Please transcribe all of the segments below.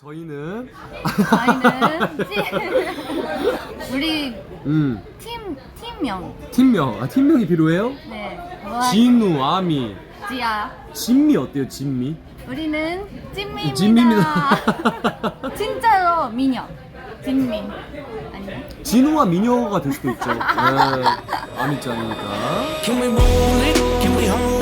저희는 저희는 찐 우리 음 팀 팀명 팀명 아 팀명이 필요해요? 네 뭐, 진우 아미 지아 진미 어때요 진미? 우리는 찐미입니다. 찐미입니다. 진짜로 미녀 진미 아니요 진우와 미녀가 될 수도 있죠. 네. 아미짱이니까. Can we roll it? Can we hold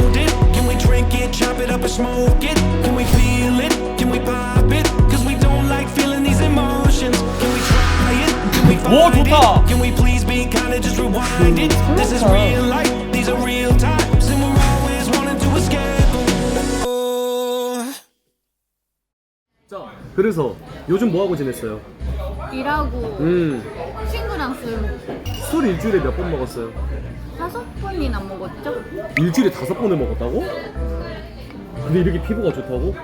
it? Can we drink it, chop it up and smoke it? Can we feel it? Can we pop it? Cause we don't like feeling these emotions. Can we try it? Can we 오, find 좋다. it? Can we please be kind of just rewind it? This is real life, these are real times, and we're always wanting to escape. Oh. 자, 그래서 요즘 뭐 하고 지냈어요? 일하고 음, 친구랑 술 먹고 술 일주일에 몇 번 먹었어요? 다섯 번이나 먹었죠? 일주일에 다섯 번을 먹었다고? 근데 이렇게 피부가 좋다고?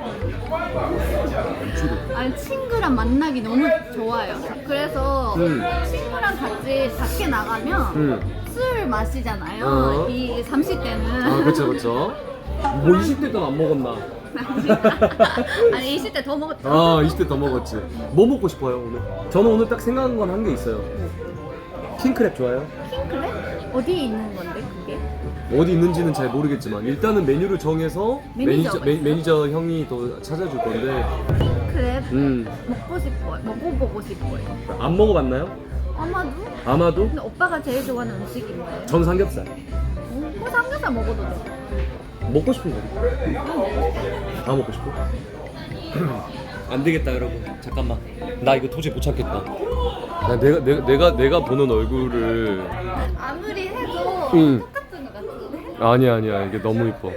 아니 친구랑 만나기 너무 좋아요. 그래서 음. 친구랑 같이 밖에 나가면 음. 술 마시잖아요. 어. 이 30대는 아, 그쵸, 그쵸. 뭐 20대 때는 안 먹었나? 아니 20대 더 먹었죠. 아, 20대 더 먹었지. 뭐 먹고 싶어요, 오늘? 저는 오늘 딱 생각한 건 한 게 있어요. 킹크랩 좋아요? 킹크랩? 어디에 있는 건데? 어디 있는지는 잘 모르겠지만 일단은 메뉴를 정해서 매니저, 매니저가 매, 있어요? 매니저 형이 또 찾아줄 건데 킹크랩 음, 먹고 싶어요. 먹어보고 싶어요. 안 먹어봤나요? 아마도? 아마도 근데 오빠가 제일 좋아하는 음식이 뭐예요? 전 삼겹살 어, 뭐 삼겹살 먹어도 돼. 먹고 싶은 거 다 먹고 싶어? 안 되겠다 여러분 잠깐만 나 이거 도저히 못 참겠다 나 내가 내가 내가, 내가 보는 얼굴을 아무리 해도 응. 똑같은 같은데? 아니야 아니야 이게 너무 이뻐.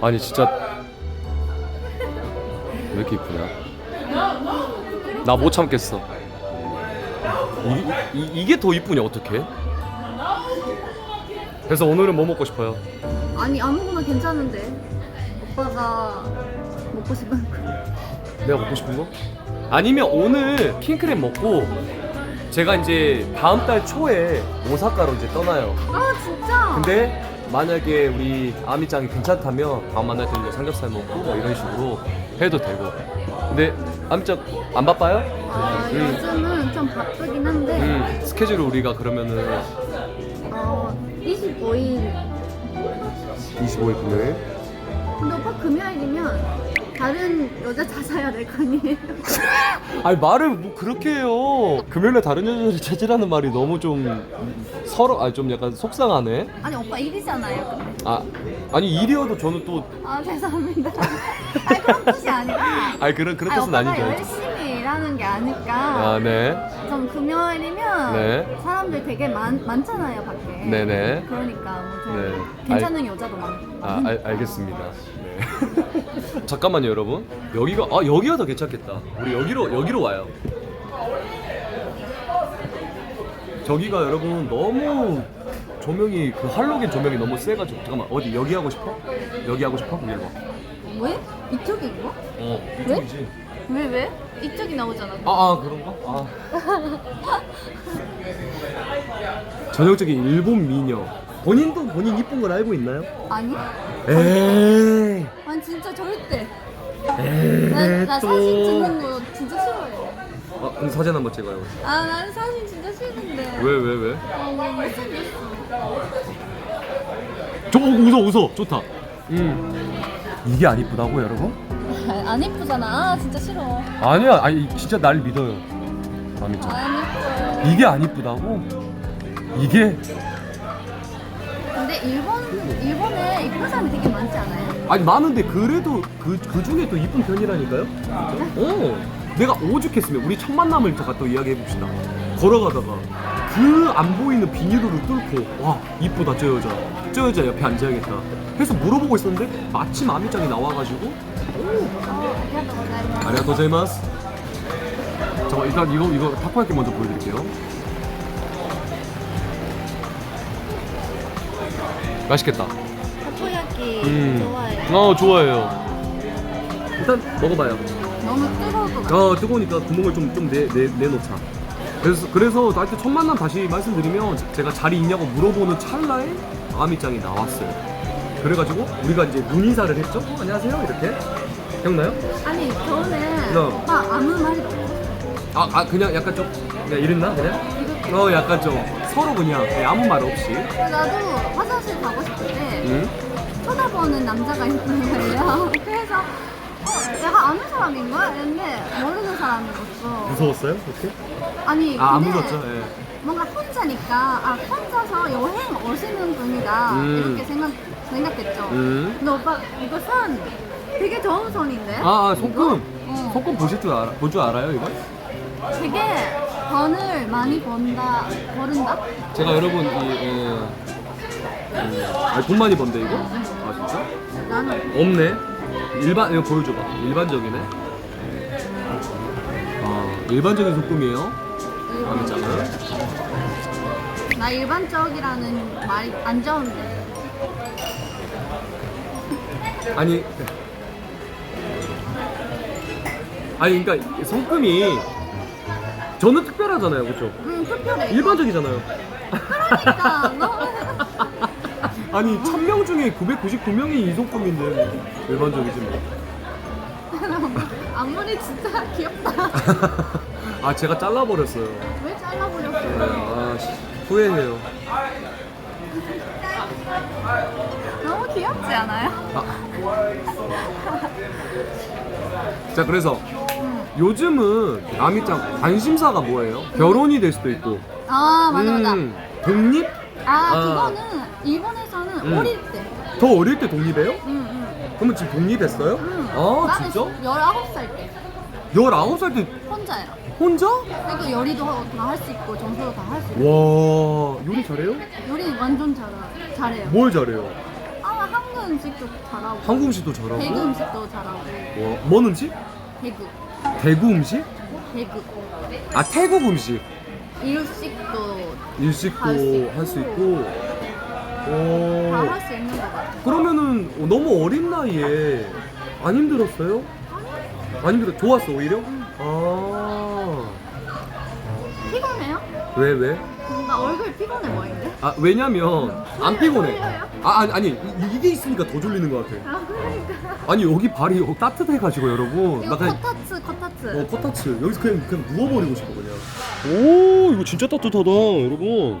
아니 진짜. 왜 이렇게 이쁘냐? 나 못 참겠어. 이, 이, 이게 더 이쁘냐 어떡해? 그래서 오늘은 뭐 먹고 싶어요? 아니 아무거나 괜찮은데. 오빠가 먹고 싶은 거. 내가 먹고 싶은 거? 아니면 오늘 킹크랩 먹고 제가 이제 다음 달 초에 오사카로 이제 떠나요 아 진짜? 근데 만약에 우리 아미짱이 괜찮다면 다음 만날 때는 뭐 삼겹살 먹고 뭐 이런 식으로 해도 되고 근데 아미짱 안 바빠요? 아 음. 요즘은 좀 바쁘긴 한데 음 스케줄을 우리가 그러면은 어 25일 25일 금요일 근데 오빠 금요일이면 다른 여자 찾아야 될 거 아니에요? 아니 말을 뭐 그렇게 해요. 금요일에 다른 여자를 찾으라는 말이 너무 좀 서로 아니 좀 약간 속상하네. 아니 오빠 일이잖아요. 근데 아 아니 일이어도 저는 또 아 죄송합니다. 아니 그런 뜻이 아니라. 아니 그런 그런 아니, 뜻은 오빠가 아니죠. 열심히 일하는 게 아닐까 아네 좀 금요일이면 네. 사람들 되게 많, 많잖아요 밖에 네네. 그러니까 뭐 네. 괜찮은 여자도 많고 아 알, 알겠습니다 네. 잠깐만요 여러분 여기가 아 여기가 더 괜찮겠다 우리 여기로 여기로 와요 저기가 여러분 너무 조명이 그 할로겐 조명이 너무 세가지고 잠깐만 어디 여기 하고 싶어? 여기 하고 싶어? 여기로 와. 왜? 이쪽인가? 어 왜? 이쪽이지 왜 왜? 이쪽이 나오잖아 아, 아 그런가? 아. 전형적인 일본 미녀. 본인도 본인 이쁜 걸 알고 있나요? 아니? 에이. 아니 진짜 절대 에이. 나. 사진 찍는 거 진짜 싫어해 아, 그럼 사진 한번 찍어요. 아난 사진 진짜 싫은데 왜, 왜, 왜? 아 너무 못생겼어 저, 어, 웃어, 웃어. 좋다. 음. 이게 안 이쁘다고, 여러분? 아, 안 이쁘잖아 아 진짜 싫어 아니야, 아니, 진짜 날 믿어요. 아미짱. 안 이뻐 이게 안 이쁘다고? 이게? 근데 일본 일본에 이쁜 사람이 되게 많지 않아요? 아니, 많은데 그래도 그, 그 중에 또 이쁜 편이라니까요? 어. 내가 오죽했으면 우리 첫 만남을 잠깐 또 이야기해 봅시다. 걸어가다가 그 안 보이는 비닐로를 뚫고 와 이쁘다 저 여자 저 여자 옆에 앉아야겠다 해서 물어보고 있었는데 마침 아미짱이 나와가지고 어 아리가또 고자이마스 아리가 도자이마스. 잠깐 일단 이거 이거 타코야끼 먼저 보여드릴게요. 맛있겠다. 타코야끼 음. 좋아해요. 어 좋아해요. 일단 먹어봐요. 너무 같아 어 뜨거우니까 구멍을 좀 좀 내, 내, 내놓자. 그래서 그래서 나한테 첫 만남 다시 말씀드리면 제- 제가 자리 있냐고 물어보는 찰나에 아미짱이 나왔어요. 그래가지고 우리가 이제 눈 인사를 했죠. 어, 안녕하세요. 이렇게. 기억나요? 아니 저는 어. 막 아무 말도 없어. 아, 아 그냥 약간 좀 그냥 이랬나 그냥? 어 약간 좀 서로 그냥, 그냥 아무 말 없이. 나도 화장실 가고 때 응? 쳐다보는 남자가 있는 거예요. 그래서 어, 내가 아는 사람인가? 했는데 모르는 사람이었어. 무서웠어요? 그렇게? 아니 아, 안 근데 무섭죠. 예. 뭔가 혼자니까 아 혼자서 여행 오시는 분이다 음. 이렇게 생각 생각했죠. 음. 근데 오빠 이거 손 되게 좋은 손인데? 아, 아 손금. 어. 손금 보실 줄 알아? 볼 줄 알아요 이거? 되게 돈을 많이 번다 버른다? 제가 여러분 이 예, 예, 아니, 돈 많이 번데 이거? 아 진짜? 나는 없네. 일반 이거 보여줘봐. 일반적이네. 아 일반적인 소금이에요. 일본, 진짜요? 나 일반적이라는 말이 안 좋은데 아니 아니 그러니까 손금이 저는 특별하잖아요, 그렇죠? 응 특별해. 일반적이잖아요. 그러니까 너무 아니 1000명 중에 999명이 이 손금인데 일반적이지 뭐. 앞머리 진짜 귀엽다 아 제가 잘라버렸어요. 왜 네, 잘라버렸어요 아 씨, 후회해요. 너무 귀엽지 않아요? 자 그래서 응. 요즘은 아미짱 관심사가 뭐예요? 결혼이 될 수도 있고 아 맞아 맞아 음, 독립? 아, 아. 그거는 일본에서는 음. 어릴 때 더 어릴 때 독립해요? 응, 응. 그러면 지금 독립했어요? 응. 아 나는 진짜? 19살 때 19살 때 혼자예요 혼자? 그리고 요리도 다 할 수 있고 정수도 다 할 수 있고 와 요리 잘해요? 요리 완전 잘, 잘해요 뭘 잘해요? 아 한국 음식도 잘하고 한국 음식도 잘하고 대구 음식도 잘하고 와, 뭔 음식? 대구 대구 음식? 대구 아 태국 음식 일식도 일식도 할수 있고. 할 수 있고 다 오 할 수 있는 것 같아요 그러면은 너무 어린 나이에 안 힘들었어요? 안 힘들어 좋았어 오히려? 아 피곤해요? 왜 왜? 뭔가 얼굴 피곤해 보이는데? 아 왜냐면 안 피곤해. 아 아니 아니 이- 이게 있으니까 더 졸리는 것 같아. 아 그러니까 아니 여기 발이 어, 따뜻해가지고 여러분. 이거 나 그냥 코타츠 어 코타츠 여기서 그냥 그냥 누워버리고 싶어 그냥. 오 이거 진짜 따뜻하다 여러분.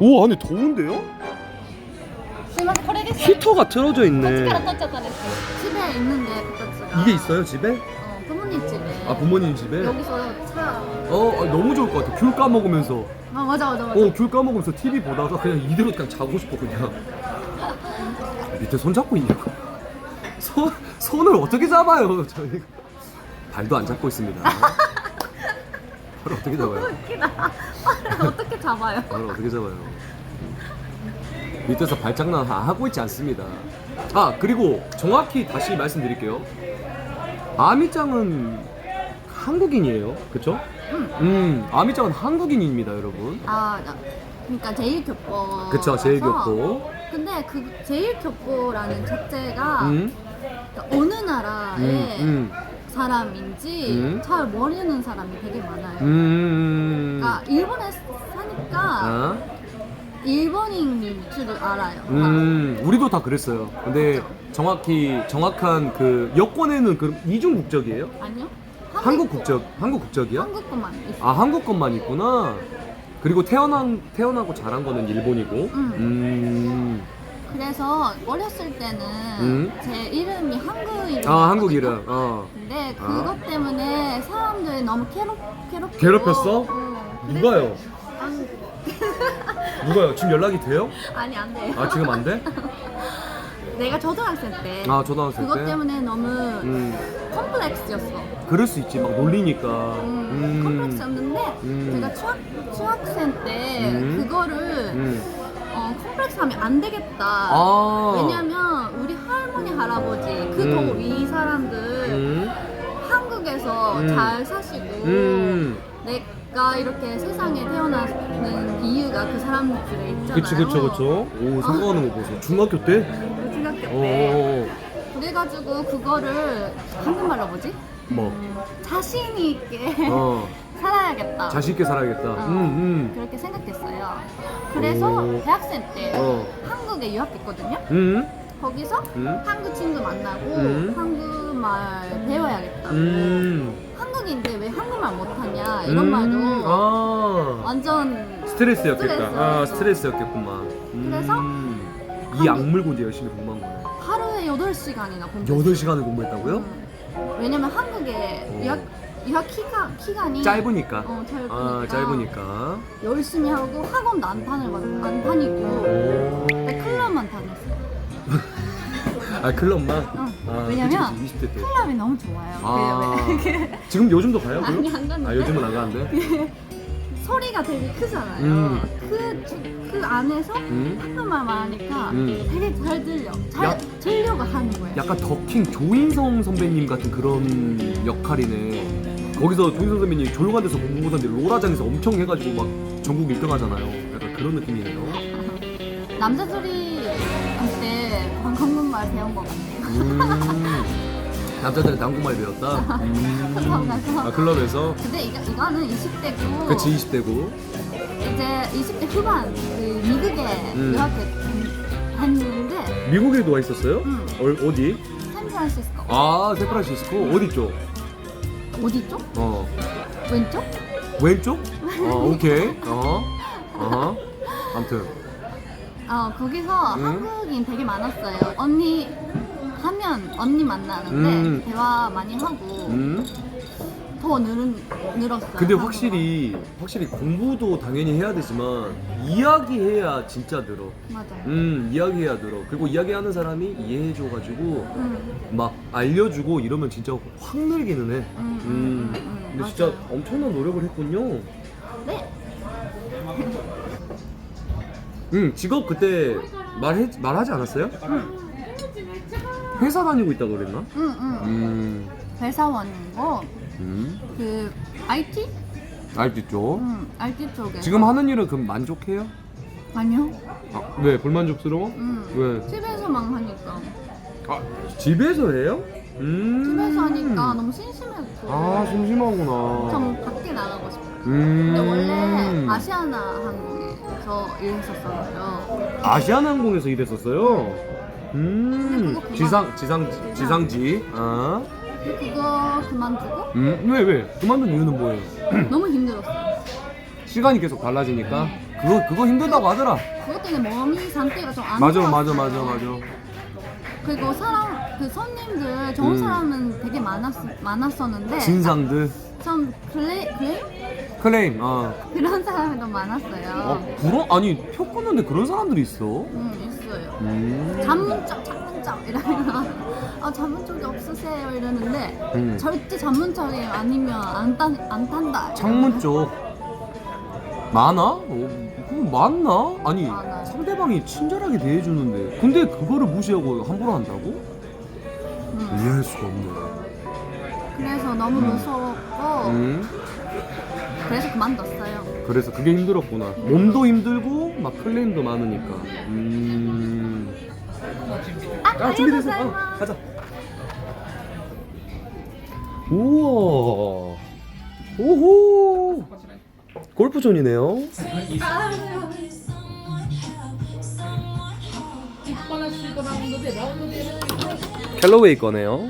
오 안에 더운데요? 히터가 틀어져 있네. 집에 있는데 코타츠가 이게 있어요 집에? 어, 부모님 집에 아 부모님 집에? 여기서 차 어 아, 너무 좋을 것 같아. 귤 까먹으면서. 아 맞아 맞아 맞아 어 귤 까먹으면서 TV 보다가 그냥 이대로 그냥 자고 싶어 그냥. 밑에 손 잡고 있냐고. 손 손을 어떻게 잡아요? 저희 발도 안 잡고 있습니다. 발을 어떻게 잡아요? 웃기다 팔을 어떻게 잡아요? 발을 어떻게 잡아요? 밑에서 발장난 하- 하고 있지 않습니다. 아 그리고 정확히 다시 말씀드릴게요. 아미짱은 한국인이에요, 그렇죠? 응. 음, 아미짱은 한국인입니다, 여러분. 아 나, 그러니까 제일 교포 그쵸, 제일 교포. 근데 그 제일 교포라는 자체가 음, 그러니까 어느 나라의 음, 음, 사람인지 음. 잘 모르는 사람이 되게 많아요 음. 그러니까 일본에 사니까 아, 일본인인 줄 알아요 음, 우리도 다 그랬어요. 근데 정확히 정확한 그 여권에는 그 이중 국적이에요? 아니요? 한국 국적, 한국 국적이야? 한국 것만 있어 아 한국 것만 있구나. 그리고 태어난 태어나고 자란 거는 일본이고. 음. 음. 그래서 어렸을 때는 음. 제 이름이 한국 이름 아 한국 이름. 어. 근데 아. 그것 때문에 사람들이 너무 괴롭 괴롭 괴롭혔어? 누가요? 한국 누가요? 지금 연락이 돼요? 아니 안 돼요. 아 지금 안 돼? 내가 초등학생 때 아 초등학생 그것 때. 때문에 너무 음. 컴플렉스였어. 그럴 수 있지. 막 놀리니까. 음, 음. 컴플렉스였는데 음. 제가 중학, 중학생 때 음. 그거를 음. 어, 컴플렉스 하면 안 되겠다. 아. 왜냐면 우리 할머니 할아버지 그 음. 더 위 사람들 음. 한국에서 음. 잘 사시고 음. 내가 이렇게 세상에 태어나는 이유가 그 사람들에 있잖아요. 그치 그쵸 그쵸. 오 생각하는 거 보소. 중학교 때? 중학교 때. 어. 그래가지고 그거를 한국말로 뭐지? 뭐. 자신이 있게 어. 살아야겠다. 자신 있게 살아야겠다. 어, 음 그렇게 생각했어요. 그래서 오. 대학생 때 어. 한국에 유학했거든요. 음. 음. 거기서 음. 한국 친구 만나고 음. 한국말 배워야겠다. 음. 한국인데 왜 한국말 못하냐 이런 음. 말도 아. 완전 스트레스였겠다. 스트레스. 아, 스트레스였겠구만. 음. 그래서 이 악물고 이제 열심히 공부한 거예요. 하루에 8시간이나 공부 8시간을 공부했다고요? 음. 왜냐면 한국에 오. 유학, 유학 기간, 기간이 짧으니까. 어, 짧으니까. 아, 짧으니까. 열심히 하고 학원도 안, 다녀, 안 다니고 오. 근데 클럽만 다녔어요 아, 클럽만? 응. 아, 왜냐면 그치, 그치, 20대 때. 클럽이 너무 좋아요 아. 그, 왜- 지금 요즘도 가요? 그럼? 아니, 안 가는데. 아, 요즘은 안 가는데? 소리가 되게 크잖아요 음. 그, 주- 그 안에서 음. 한국말 말하니까 음. 되게 잘 들려 잘 야- 들려고 하는 거예요 약간 더킹 조인성 선배님 같은 그런 역할이네. 거기서 조인성 선배님이 조용한 데서 공부 못하는데 로라장에서 엄청 해가지고 막 전국 1등 하잖아요. 약간 그런 느낌이네요. 남자들이한테 한국말 배운 것 같아요 음. 남자들은 한국말 배웠다? 음. 아, 클럽에서? 근데 이거, 이거는 20대고 그치, 20대고. 이제 20대 후반 그 미국에 음. 유학했는데 미국에도 와 있었어요? 음. 어, 어디? 샌프란시스코 아, 샌프란시스코? 어디 쪽? 어디 쪽? 어. 왼쪽? 왼쪽? 어, 오케이. 어. 어. 아무튼. 어 거기서 음. 한국인 되게 많았어요 언니 하면 언니 만나는데 음. 대화 많이 하고 음. 더 늘, 늘었어요 근데. 확실히 확실히 공부도 당연히 해야 되지만 이야기해야 진짜 늘어. 맞아요 음 이야기해야 늘어. 그리고 이야기하는 사람이 이해해줘가지고 음. 막 알려주고 이러면 진짜 확 늘기는 해. 음, 음, 음. 음, 음, 근데 맞아요. 진짜 엄청난 노력을 했군요. 네 음 직업 그때 말해 말하지 않았어요? 회사 다니고 있다고 그랬나? 응, 응. 음. 회사원이고 음. 그 IT? 알지 쪽. 응, IT 쪽에 지금 하는 일은 그럼 만족해요? 아니요 아, 왜 불만족스러워? 응. 왜? 집에서만 하니까 아 집에서 해요? 음. 집에서 하니까 너무 심심했고 아 심심하구나. 좀 밖에 나가고 싶어 음. 근데 원래 아시아나 항공에서 일했었어요 아시아나항공에서 일했었어요. 음. 지상 지상 지상지. 아. 그거 그만두고 음 왜 왜? 그만둔 이유는 뭐예요? 너무 힘들었어 시간이 계속 달라지니까 그거 그거 힘들다고 하더라. 그것 때문에 몸이 상태가 좀 안 맞아 맞아 맞아 맞아. 그리고 사람 그 손님들 좋은 음. 사람은 되게 많았, 많았었는데 진상들 좀 클레, 클레? 클레임. 아. 그런 사람이 좀 많았어요 어 그런 아니 표 끊는데 그런 사람들이 있어. 응 있어요 음. 전문적 전문적 이러면 아 전문적이 없으세요 이러는데 음. 절대 전문적이 아니면 안, 탄, 안 탄다 창문 쪽 많아? 어, 그거 많나? 아니 많아요. 상대방이 친절하게 대해주는데 근데 그거를 무시하고 함부로 한다고? 응. 이해할 수가 없네. 그래서 너무 무서웠고 음. 그래서 그만뒀어요 그래서 그게 힘들었구나. 몸도 힘들고 막 클레임도 많으니까. 음. 아 준비됐어. 어, 가자. 우와. 오호. 골프존이네요. 캘러웨이 거네요.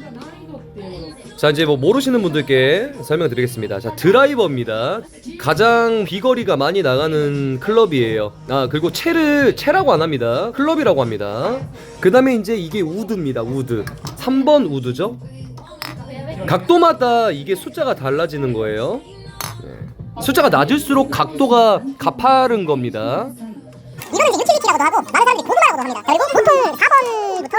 자 이제 뭐 모르시는 분들께 설명드리겠습니다. 자 드라이버입니다. 가장 비거리가 많이 나가는 클럽이에요. 아 그리고 채를 채라고 안 합니다. 클럽이라고 합니다. 그 다음에 이제 이게 우드입니다. 우드. 3번 우드죠. 각도마다 이게 숫자가 달라지는 거예요. 네. 숫자가 낮을수록 각도가 가파른 겁니다. 이거는 유틸리티라고도 하고 많은 사람들이 보드라고도 합니다. 그리고 보통 4번부터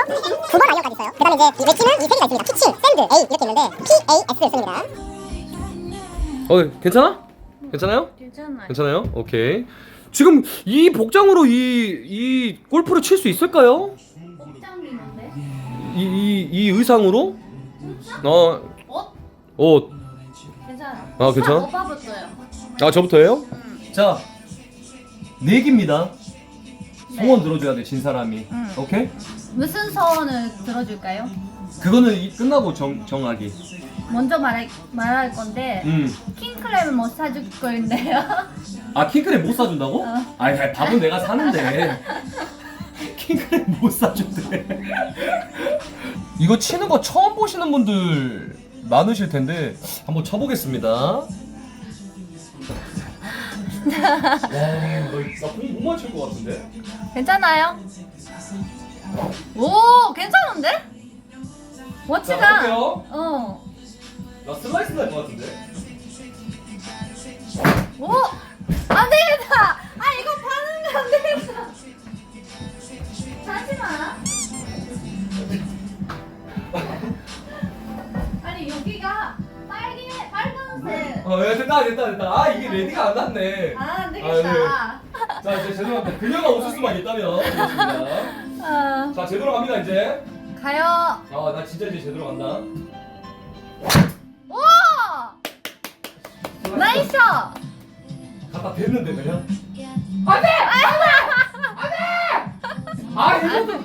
9번 아이언까지 있어요. 그 다음에 이제 이 웨지는 이 세 개가 있습니다. 피치, 샌드, A 이렇게 있는데 P, A, S를 씁니다. 어 괜찮아? 괜찮아요? 괜찮아요 괜찮아요? 오케이. 지금 이 복장으로 이, 이 골프를 칠 수 있을까요? 복장이 뭔데? 이, 이, 이 의상으로? 어, 옷? 옷. 괜찮아 아, 괜찮아? 오빠부터요 아, 저부터예요? 자, 내기입니다. 소원 들어줘야 돼, 진 사람이. 응. 오케이? 무슨 소원을 들어줄까요? 그거는 이, 끝나고 정, 정하기. 먼저 말할, 말할 건데 음. 킹크랩을 못 사줄 거인데요 아, 킹크랩 못 사준다고? 어. 아이, 밥은 내가 사는데. 킹크랩 못 사준대. 이거 치는 거 처음 보시는 분들 많으실 텐데 한번 쳐보겠습니다. 와, 나공못 맞출 것 같은데? 괜찮아요? 오, 괜찮은데? 자. 볼게요. 어. 나 슬라이스 날 것 같은데? 오! 안 되겠다! 아, 이거 파는 거안 되겠다! 어, 야, 됐다, 됐다, 됐다. 아, 이게 레디가 안 났네. 아, 안 아, 되겠다. 자, 이제 죄송합니다. 그녀가 웃을 수만 있다면. 그렇습니다. 아, 자, 제대로 갑니다, 이제. 가요. 아, 나 진짜 이제 제대로 간다. 오! 나이스! 갖다 댔는데, 그냥. 안 돼! 안 돼! 안 돼! 아, 이거도.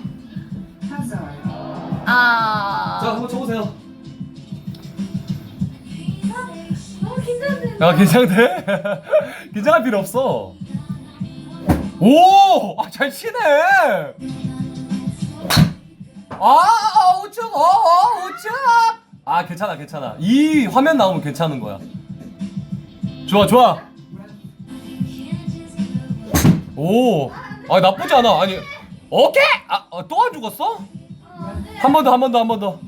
아. 긴장돼. 야, 괜찮대? 긴장할 필요 없어. 오! 아, 잘 치네! 아, 우측, 어, 어, 우측! 아, 괜찮아, 괜찮아. 이 화면 나오면 괜찮은 거야. 좋아, 좋아. 오, 아, 나쁘지 않아. 아니, 오케이! 아, 어, 또안 죽었어? 한 번 더, 한 번 더, 한 번 더.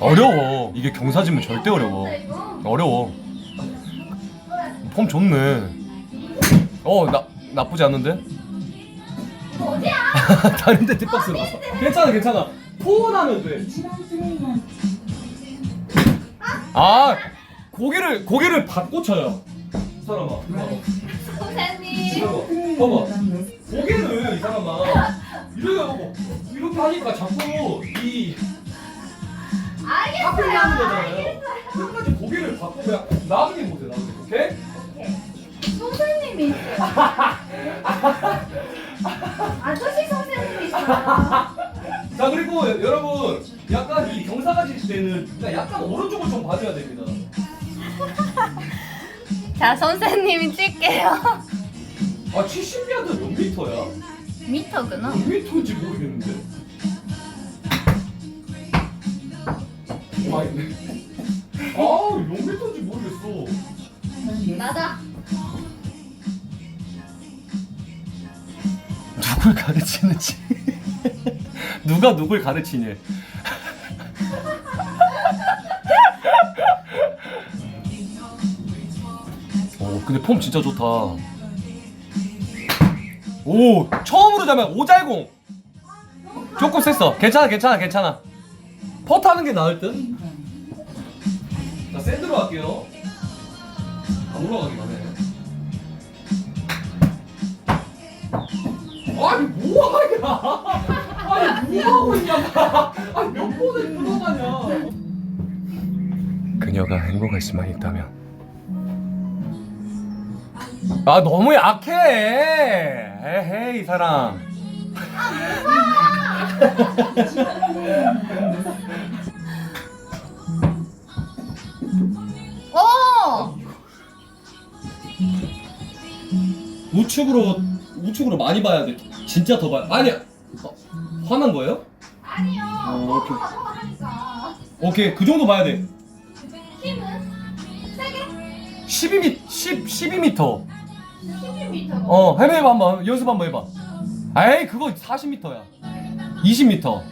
어려워. 이게 경사지면 절대 어려워. 어려워. 폼 좋네. 어, 나 나쁘지 않은데? 다른데 뒷박스로 갔어. 괜찮아, 괜찮아. 포원하면 돼. 아, 고개를 고개를 받고 쳐요. 사람아. 봐봐. 선생님. 봐봐. 고개를 이 사람아. 이렇게 하고 이렇게 하니까 자꾸 이 앞을 하는 거잖아요. 끝까지 고개를 받고 그냥 나중에 보세요, 나중에. 오케이? 선생님이 있어요. 아저씨 선생님이 있어요. 자 그리고 여러분 약간 이 경사 가실 때는 약간 오른쪽을 좀 봐줘야 됩니다. 자, 선생님이 찔게요. 아 70야드 몇 미터야? 미터구나. 몇 미터인지 모르겠는데. 아 있네. 아몇 미터인지 모르겠어. 맞아. 누굴 가르치는지. 누가 누굴 가르치니? 오 근데 폼 진짜 좋다. 오 처음으로 잡면 오잘공. 조금 셌어. 괜찮아 괜찮아 괜찮아. 퍼트 하는 게 나을 듯. 자 샌드로 할게요. 안 올라가기만 해. 아니 뭐하냐? 아니 뭐하고 있냐? 아니 몇 번을 끊어가냐? 그녀가 행복할 수만 있다면. 아 너무 약해. 에헤이 이 사람. 오! 우측으로 우측으로 많이 봐야 돼. 진짜 더 봐야. 아니야. 어, 화난 거예요? 아니요. 어, 오케이. 하니까. 오케이 그 정도 봐야 돼. 힘은 세게 12미 10 12m. 11m. 어 해봐 한번 연습 한번 해봐. 에이 그거 40m야. 20m.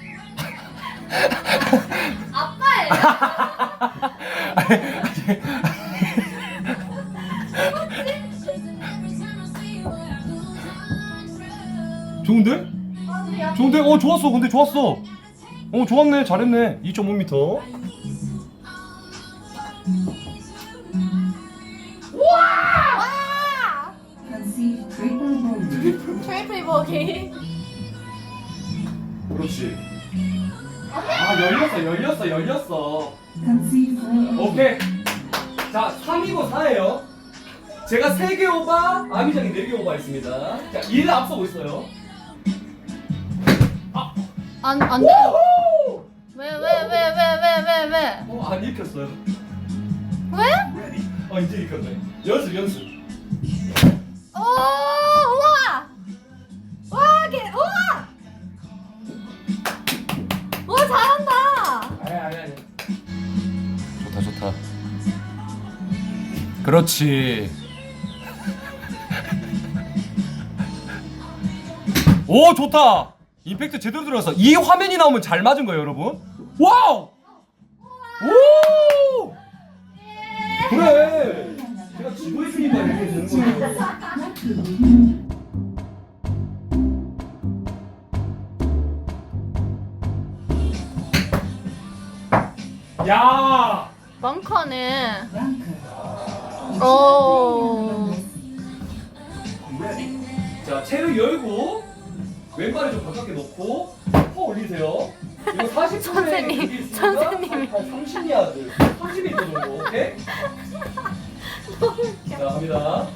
아빠예요. 좋은데? 좋은데? 어 좋았어. 근데 좋았어. 어 좋았네. 잘했네. 2.5m 와! 트리플 보기. 그렇지. 아 열렸어 열렸어 열렸어. 오케이. 자 3이고 4예요. 제가 3개 오바 아미장이 4개 오바 있습니다. 자 1을 앞서고 있어요 안, 안 돼. 왜, 왜, 왜, 왜, 왜, 왜, 왜? 어, 안 읽혔어요. 왜? 어, 이제 읽혔네. 연습, 연습. 오, 우와! 와, 걔, 우와! 와, 잘한다! 아니, 아니, 아니. 좋다 좋다. 그렇지. 오 좋다. 임팩트 제대로 들어갔어. 이 화면이 나오면 잘 맞은 거예요, 여러분. 와우. 오. 그래. 제가 지고 있으니까 이렇게 되는 거예요. 야. 벙커는 오 자, 채를 열고 왼발을 좀 가깝게 놓고 퍼 올리세요. 이거 40분에 선생님, 선생님이. 30야드, 30m 정도, 오케이? 자, 갑니다.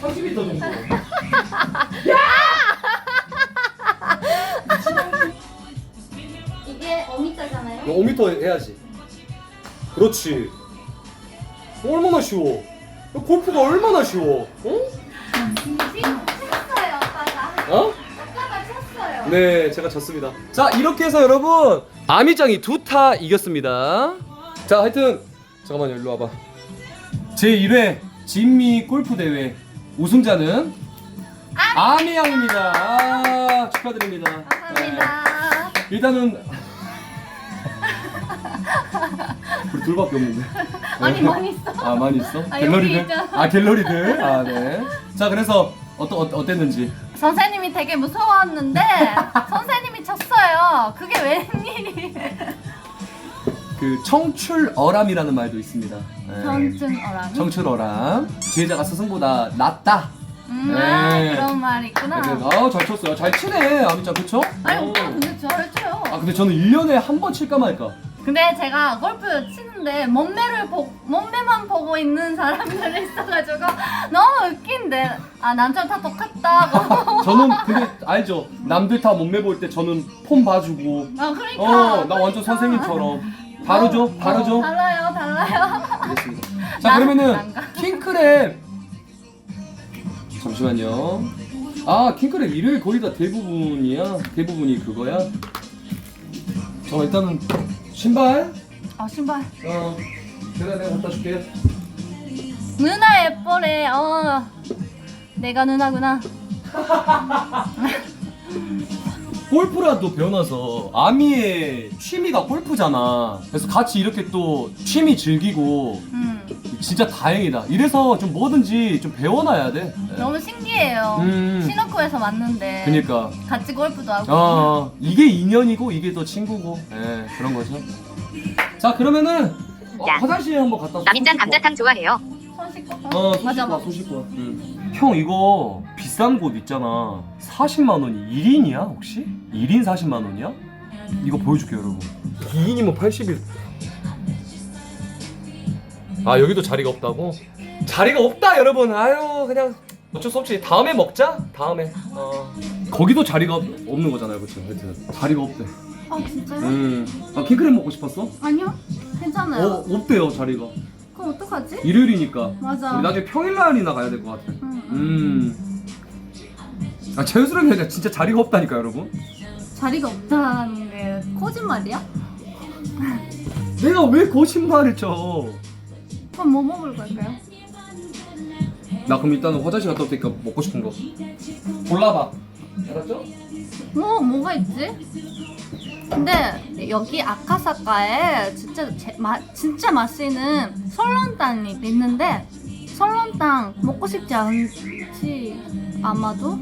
30m 정도. 이게 5m잖아요. 5m 해야지. 그렇지. 얼마나 쉬워. 골프가 얼마나 쉬워. 어? 네, 제가 졌습니다. 자, 이렇게 해서 여러분 아미짱이 두 타 이겼습니다. 자, 하여튼 잠깐만요, 일로 와봐. 제 1회 진미 골프 대회 우승자는 아미양입니다. 아, 축하드립니다. 감사합니다. 네, 일단은 우리 둘밖에 없는데. 아니 많이 있어. 아 많이 있어? 아, 갤러리들? 있잖아. 아 갤러리들? 아 네. 자 그래서 어떠, 어, 어땠는지 선생님이 되게 무서웠는데 선생님이 쳤어요. 그게 웬일이? 그 청출어람이라는 말도 있습니다. 네. 전증어람. 청출어람 제자가 스승보다 낫다. 음, 아, 네. 그런 말 있구나. 아잘 쳤어요. 잘 치네 아미짱 그쵸? 아니 어. 오빠 근데 잘 쳐요. 아 근데 저는 1년에 한 번 칠까 말까. 근데 제가 골프 치는데 몸매를 보 몸매만 보고 있는 사람들이 있어가지고 너무 웃긴데 아 남자 다 똑같다고. 저는 근데 알죠. 남들 다 몸매 볼 때 저는 폼 봐주고. 아 그러니까. 어 나 완전 선생님처럼. 다르죠? 어, 다르죠? 어, 달라요, 달라요. 알겠습니다. 자 난- 그러면은 난가? 킹크랩 잠시만요. 아 킹크랩 일요일 거의 다 대부분이야. 대부분이 그거야. 자 일단은 신발. 아 신발. 어 내가 내가 갖다 줄게. 누나 예뻐래. 어. 내가 누나구나. 골프라도 배워놔서 아미의 취미가 골프잖아. 그래서 같이 이렇게 또 취미 즐기고 음. 진짜 다행이다. 이래서 좀 뭐든지 좀 배워놔야 돼. 네. 너무 신기해요. 음. 시노코에서 만났는데. 그니까. 같이 골프도 하고. 어, 이게 인연이고 이게 또 친구고 예 그런 거죠 자 그러면은 어, 야. 화장실에 한번 갔다 와서 남인장 손 감자탕 좋아해요. 손 씻고. 와. 어, 손 맞아, 씻고 와, 맞아. 손 씻고 와. 응. 형 이거 비싼 곳 있잖아 40만 원이 1인이야 혹시? 1인 40만 원이야? 이거 보여줄게요 여러분 2인이면 80일 아 여기도 자리가 없다고? 자리가 없다 여러분 아유 그냥 어쩔 수 없지 다음에 먹자 다음에 어. 거기도 자리가 없- 없는 거잖아요 그쵸 하여튼 자리가 없대 아 진짜요? 음. 아 킹크랩 먹고 싶었어? 아니요. 괜찮아요. 어 없대요 자리가 그럼 어떡하지? 일요일이니까 맞아. 우리 나중에 평일날이나 가야 될 것 같아 응, 응. 음. 아 자연스러운 게 아니라 진짜 자리가 없다니까 여러분 자리가 없다는 게 거짓말이야? 내가 왜 거짓말을 쳐? 그럼 뭐 먹을 걸까요? 나 그럼 일단은 화장실 갔다 올 테니까 먹고 싶은 거 골라봐 알았죠? 뭐 뭐가 있지? 근데 여기 아카사카에 진짜 제, 마, 진짜 맛있는 설렁탕이 있는데 설렁탕 먹고 싶지 않지 아마도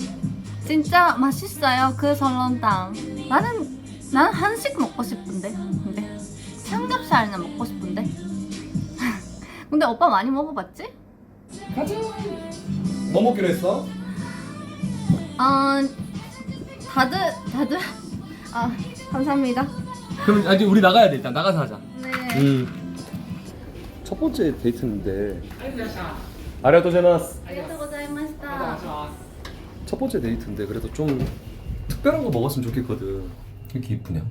진짜 맛있어요 그 설렁탕 나는 나는 한식 먹고 싶은데 근데 삼겹살은 먹고 싶은데 근데 오빠 많이 먹어봤지? 가자 뭐 먹기로 했어? 어 다들 다들 아 감사합니다 그럼 아직 우리 나가야 돼 일단 나가서 하자 네. 음. 첫 번째 데이트인데 아리가또 제마스 ありがとうございました。 첫 번째 데이트인데 그래도 좀 특별한 거 먹었으면 좋겠거든 왜 이렇게 이쁘냐?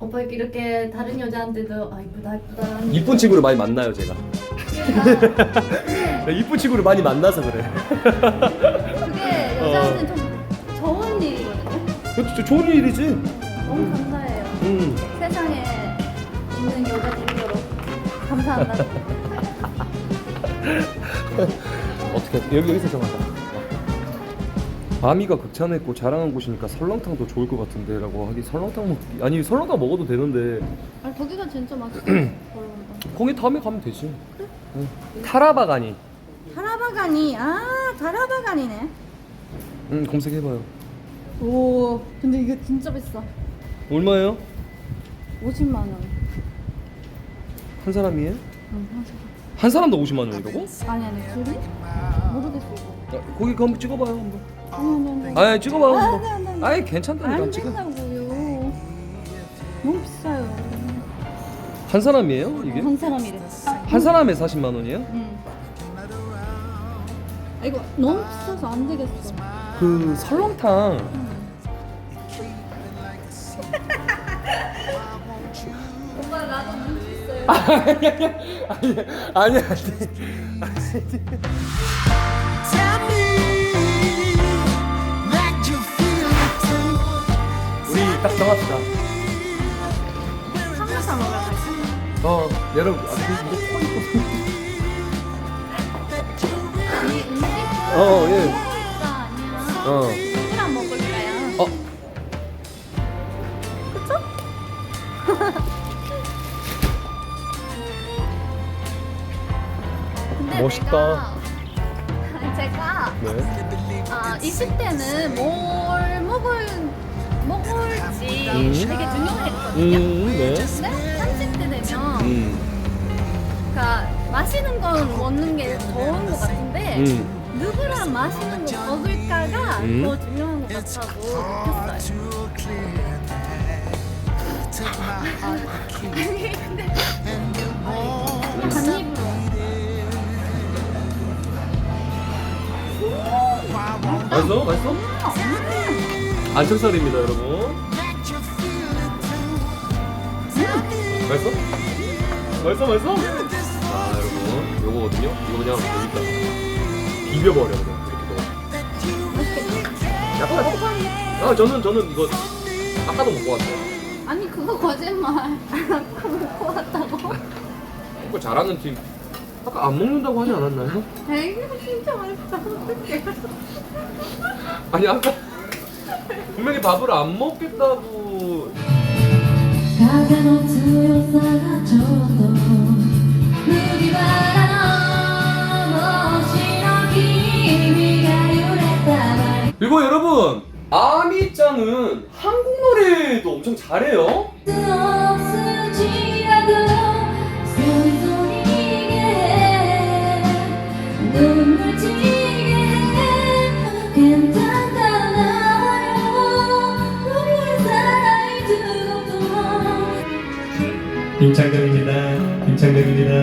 오빠 이렇게 다른 여자한테도 아 이쁘다 이쁘다. 이쁜 친구를 많이 만나요 제가 이쁜 친구를 많이 만나서 그래 그게 여자한테 좀 좋은 일이거든요. 그것도 좋은 일이지 너무 감사해요. 음. 세상에 있는 여자 대표로 감사한다. 어떻게 여기 여기서 정하자. 아미가 극찬했고 자랑한 곳이니까 설렁탕도 좋을 것 같은데 라고 하기 설렁탕 먹 아니 설렁탕 먹어도 되는데 아 거기가 진짜 맛있어. 그런가. 거기 다음에 가면 되지. 응. 타라바가니. 타라바가니 아 타라바가니네. 응 검색해봐요. 오 근데 이거 진짜 비싸. 얼마예요? 50만 원. 한 사람이에요? 응, 한 사람. 한 사람도 50만 원이라고? 아니 아니 둘이? 모르겠어 이거. 야, 거기 가 한번 찍어봐요 한번. 아니 아니 아니. 아니 아, 한번. 네, 네, 네. 아니 괜찮다니까 안. 된다고요. 너무 비싸요. 한 사람이에요 이게? 한 사람이래. 한 사람에 40만 원이에요? 응. 아 이거 너무 비싸서 안 되겠어. 그 설렁탕 오빠 나도 눈치 있어요. 아니 아니 아니 Tell 딱 정합시다. 삼겹살 먹으러 가자. 어 여러분 아, 그 이거 코 있고. 이 음식 어, 예. 먹을까 어. 술이랑 먹을까요? 어 근데 멋있다. 내가, 제가 네. 아, 20대는 뭘 먹을 먹을지 음. 되게 중요했거든요. 음 네. 근데 30대 되면 음. 그러니까 마시는 건 먹는 게 좋은 것 같은데 음. 누구랑 마시는 거 먹을까가 음. 더 중요한 것 같다고 느꼈어요. 아니 근데 한 입으로 맛있어? 맛있어? 안창살입니다 여러분. 맛있어? 맛있어 맛있어? 아 여러분 요거거든요. 이거 그냥 여기다 비벼버려 그냥 이렇게 넣어. 약간 아 저는 저는 이거 아까도 먹고 왔어요. 아니 그거 거짓말 그거 먹고 왔다고? 이거 잘하는 팀 아까 안 먹는다고 하지 않았나요? 되게 진짜 맛있다 어떡해 아니 아까 분명히 밥을 안 먹겠다고 風の強さがちょうど麦わらの帽子の君が揺れた場合 그리고 여러분 아미짱은 한국 노래도 엄청 잘해요 を筋などそれぞれ逃げ눈물지 임창정입니다. 임창정입니다.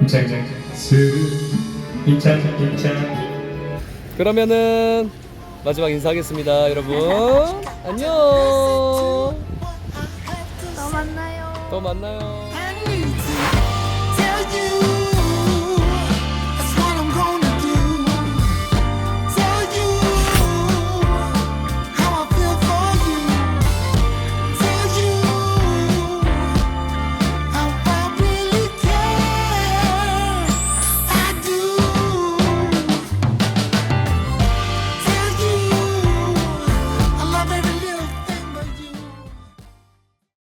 임창정. 스 임창 임창. 그러면은 마지막 인사하겠습니다 여러분. 안녕. 또 만나요. 또 만나요